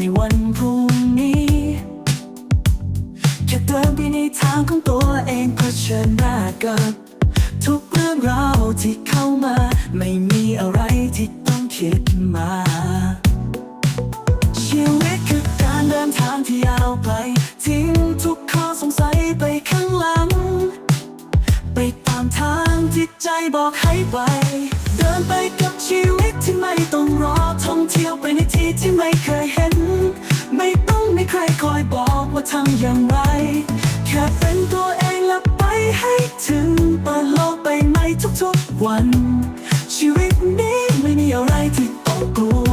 ในวันพรุ่งนี้จะเดินไปในทางของตัวเองเพราะเชิญหน้ากับทุกเรื่องราวที่เข้ามา ไม่มีอะไรที่ต้องคิดมา ชีวิตคือการเดินทางที่ยาวไปทิ้งทุกข้อสงสัยไปข้างหลัง ไปตามทางที่ใจบอกให้ไป เดินไปกับชีวิตที่ไม่ต้องรอท่องเที่ยวไปในที่ที่ไม่เคย ทำอย่างไร แค่เป็นตัวเองและไปให้ถึงเปิดโลกไปใหม่ทุกๆวัน ชีวิตนี้ไม่มีอะไรที่ต้องกลัว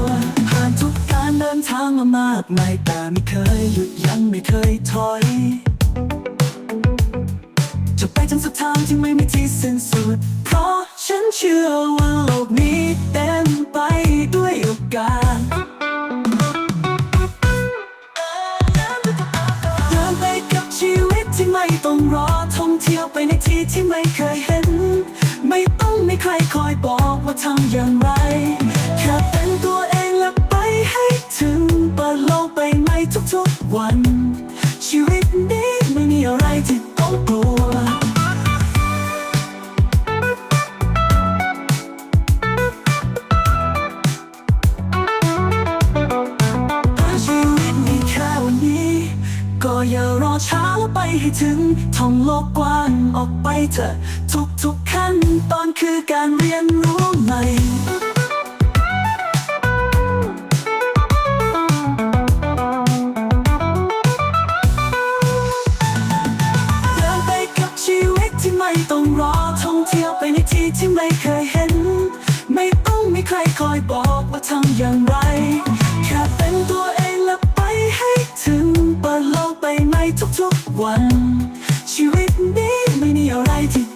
ผ่านทุกการเดินทางมามากมายแต่ไม่เคยหยุดยั้งไม่เคยถอยจะไปจนสุดทางที่ไม่มีที่สิ้นสุด เพราะฉันเชื่อว่าโลกนี้ ไม่ต้องรอท่องเที่ยวไปในที่ที่ไม่เคยเห็น ไม่ต้องมีใครคอยบอกว่าทำอย่างไร ช้าแล้วไปให้ถึงท่องโลกกว้างออกไปเถอะ ทุกๆขั้นตอนคือการเรียนรู้ใหม่เดินไปกับชีวิตที่ไม่ต้องรอท่องเที่ยวไปในที่ที่ไม่เคยเห็น ไม่ต้องมีใครคอยบอกว่าทำอย่างไร วัน ชีวิตนี้ไม่มีอะไรที่